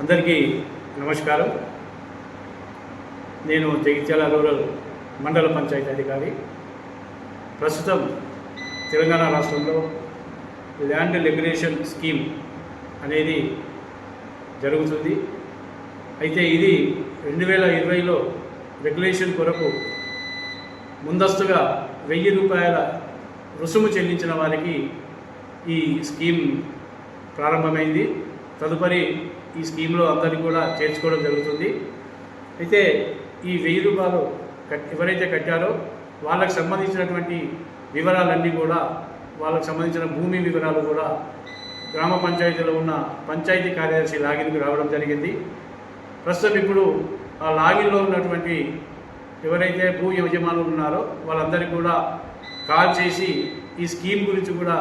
అందరికీ నమస్కారం. నేను జగిత్యాల రూరల్ మండల పంచాయతీ అధికారి. ప్రస్తుతం తెలంగాణ రాష్ట్రంలో ల్యాండ్ రెగ్యులేషన్ స్కీమ్ అనేది జరుగుతుంది. అయితే ఇది రెండు వేల ఇరవైలో రెగ్యులేషన్ కొరకు ముందస్తుగా వెయ్యి రూపాయల రుసుము చెల్లించిన వారికి ఈ స్కీమ్ ప్రారంభమైంది. తదుపరి ఈ స్కీమ్లో అందరినీ కూడా చేర్చుకోవడం జరుగుతుంది. అయితే ఈ వెయ్యి రూపాయలు కట్ ఎవరైతే కట్టారో వాళ్ళకి సంబంధించినటువంటి వివరాలన్నీ కూడా వాళ్ళకు సంబంధించిన భూమి వివరాలు కూడా గ్రామ పంచాయతీలో ఉన్న పంచాయతీ కార్యదర్శి లాగిన్కి రావడం జరిగింది. ప్రస్తుతం ఇప్పుడు ఆ లాగిన్లో ఉన్నటువంటి ఎవరైతే భూ యజమానులు ఉన్నారో వాళ్ళందరికీ కూడా కాల్ చేసి ఈ స్కీమ్ గురించి కూడా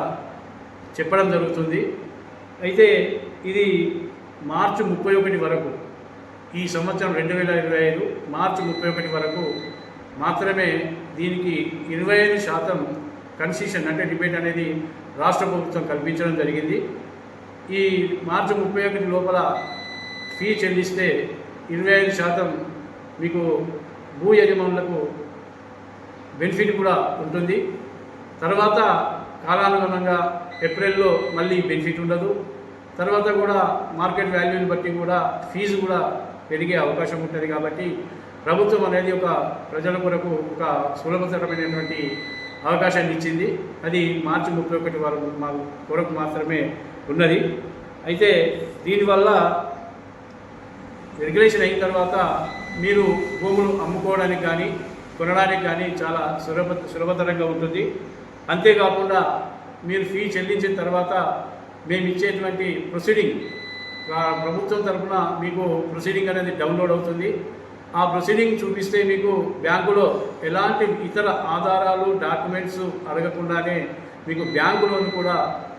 చెప్పడం జరుగుతుంది. అయితే ఇది మార్చి ముప్పై ఒకటి వరకు ఈ సంవత్సరం రెండు వేల ఇరవై ఐదు మార్చి ముప్పై ఒకటి వరకు మాత్రమే దీనికి ఇరవై ఐదు శాతం కన్సెషన్ అంటే డిబేట్ అనేది రాష్ట్ర ప్రభుత్వం కల్పించడం జరిగింది. ఈ మార్చి ముప్పై ఒకటి లోపల ఫీ చెల్లిస్తే ఇరవై ఐదు శాతం మీకు భూ యజమానులకు బెనిఫిట్ కూడా ఉంటుంది. తర్వాత కాలానుగుణంగా ఏప్రిల్లో మళ్ళీ బెనిఫిట్ ఉండదు. తర్వాత కూడా మార్కెట్ వాల్యూని బట్టి కూడా ఫీజు కూడా పెరిగే అవకాశం ఉంటుంది కాబట్టి ప్రభుత్వం అనేది ఒక ప్రజల కొరకు ఒక సులభతరమైనటువంటి అవకాశాన్ని ఇచ్చింది. అది మార్చి ముప్పై ఒకటి వరకు మా కొరకు మాత్రమే ఉన్నది. అయితే దీనివల్ల రెగ్యులేషన్ అయిన తర్వాత మీరు భూములు అమ్ముకోవడానికి కానీ కొనడానికి కానీ చాలా సులభ సులభతరంగా ఉంటుంది. అంతేకాకుండా మీరు ఫీ చెల్లించిన తర్వాత మేము ఇచ్చేటువంటి ప్రొసీడింగ్ ప్రభుత్వం తరఫున మీకు ప్రొసీడింగ్ అనేది డౌన్లోడ్ అవుతుంది. ఆ ప్రొసీడింగ్ చూపిస్తే మీకు బ్యాంకులో ఎలాంటి ఇతర ఆధారాలు డాక్యుమెంట్స్ అడగకుండానే మీకు బ్యాంకు లోన్ కూడా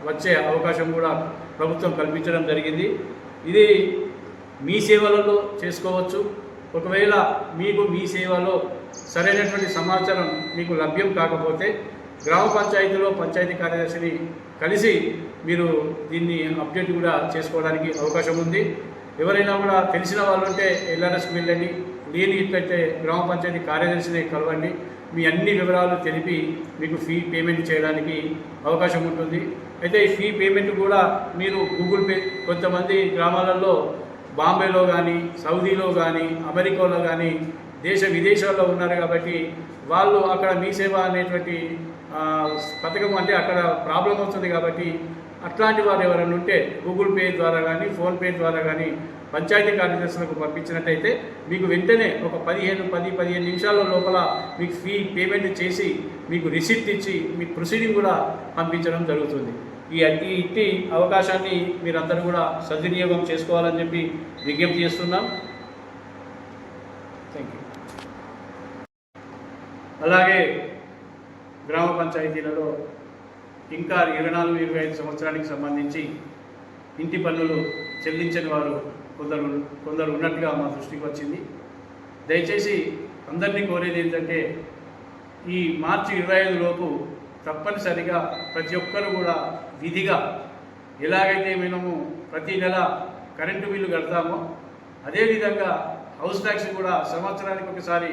వచ్చే అవకాశం కూడా ప్రభుత్వం కల్పించడం జరిగింది. ఇది మీ సేవలలో చేసుకోవచ్చు. ఒకవేళ మీకు మీ సేవలో సరైనటువంటి సమాచారం మీకు లభ్యం కాకపోతే గ్రామ పంచాయతీలో పంచాయతీ కార్యదర్శిని కలిసి మీరు దీన్ని అప్డేట్ కూడా చేసుకోవడానికి అవకాశం ఉంది. ఎవరైనా కూడా తెలిసిన వాళ్ళు ఉంటే ఎల్ఆర్ఎస్కి వెళ్ళండి నేను ఇట్లయితే గ్రామ పంచాయతీ కార్యదర్శిని కలవండి. మీ అన్ని వివరాలు తెలిపి మీకు ఫీ పేమెంట్ చేయడానికి అవకాశం ఉంటుంది. అయితే ఈ ఫీ పేమెంట్ కూడా మీరు గూగుల్ పే కొంతమంది గ్రామాలలో బాంబేలో కానీ సౌదీలో కానీ అమెరికాలో కానీ దేశ విదేశాల్లో ఉన్నారు కాబట్టి వాళ్ళు అక్కడ మీ సేవ అనేటువంటి పథకం అంటే అక్కడ ప్రాబ్లం వస్తుంది కాబట్టి అట్లాంటి వారు ఎవరైనా ఉంటే గూగుల్ పే ద్వారా కానీ ఫోన్పే ద్వారా కానీ పంచాయతీ కార్యదర్శులకు పంపించినట్టయితే మీకు వెంటనే ఒక పదిహేను పది పదిహేను నిమిషాల లోపల మీకు ఫీ పేమెంట్ చేసి మీకు రిసిప్ట్ ఇచ్చి మీకు ప్రొసీడింగ్ కూడా పంపించడం జరుగుతుంది. ఈ ఈ ఇట్టి అవకాశాన్ని మీరందరూ కూడా సద్వినియోగం చేసుకోవాలని చెప్పి విజ్ఞప్తి చేస్తున్నాం. థ్యాంక్ యూ అలాగే గ్రామ పంచాయతీలలో ఇంకా ఇరవై నాలుగు ఇరవై ఐదు సంవత్సరానికి సంబంధించి ఇంటి పన్నులు చెల్లించని వారు కొందరు కొందరు ఉన్నట్టుగా మా దృష్టికి వచ్చింది. దయచేసి అందరినీ కోరేది ఏంటంటే ఈ మార్చి ఇరవై ఐదు లోపు తప్పనిసరిగా ప్రతి ఒక్కరు కూడా విధిగా ఎలాగైతే మేము ప్రతి నెల కరెంటు బిల్లు కడతామో అదేవిధంగా హౌస్ ట్యాక్స్ కూడా సంవత్సరానికి ఒకసారి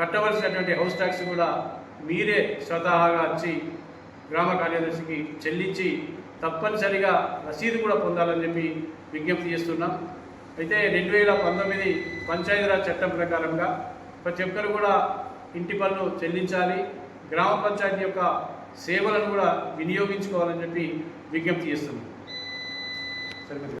కట్టవలసినటువంటి హౌస్ ట్యాక్స్ కూడా మీరే స్వతహాగా వచ్చి గ్రామ కార్యదర్శికి చెల్లించి తప్పనిసరిగా రసీదు కూడా పొందాలని చెప్పి విజ్ఞప్తి చేస్తున్నాం. అయితే రెండు వేల పంతొమ్మిది పంచాయతీరాజ్ చట్టం ప్రకారంగా ప్రతి ఒక్కరు కూడా ఇంటి పన్ను చెల్లించాలి గ్రామ పంచాయతీ యొక్క సేవలను కూడా వినియోగించుకోవాలని చెప్పి విజ్ఞప్తి చేస్తున్నాం. సరిపోతుంది.